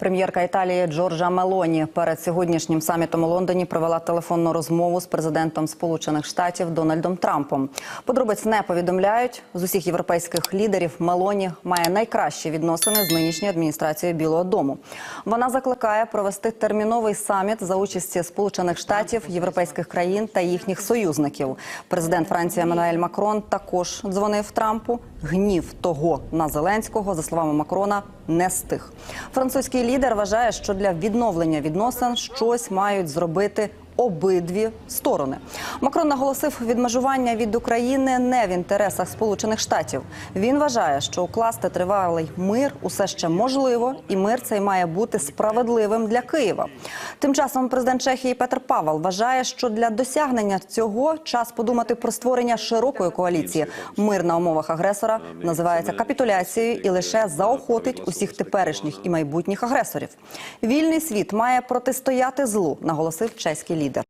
Прем'єрка Італії Джорджа Мелоні перед сьогоднішнім самітом у Лондоні провела телефонну розмову з президентом Сполучених Штатів Дональдом Трампом. Подробиць не повідомляють з усіх європейських лідерів. Мелоні має найкращі відносини з нинішньою адміністрацією Білого Дому. Вона закликає провести терміновий саміт за участі Сполучених Штатів, європейських країн та їхніх союзників. Президент Франції Еммануель Макрон також дзвонив Трампу. Гнів того на Зеленського, за словами Макрона, не стих. Французький лідер вважає, що для відновлення відносин щось мають зробити обидві сторони. Макрон наголосив, відмежування від України не в інтересах Сполучених Штатів. Він вважає, що укласти тривалий мир усе ще можливо, і мир цей має бути справедливим для Києва. Тим часом президент Чехії Петр Павел вважає, що для досягнення цього час подумати про створення широкої коаліції. Мир на умовах агресора називається капітуляцією і лише заохотить усіх теперішніх і майбутніх агресорів. Вільний світ має протистояти злу, наголосив чеський лідер.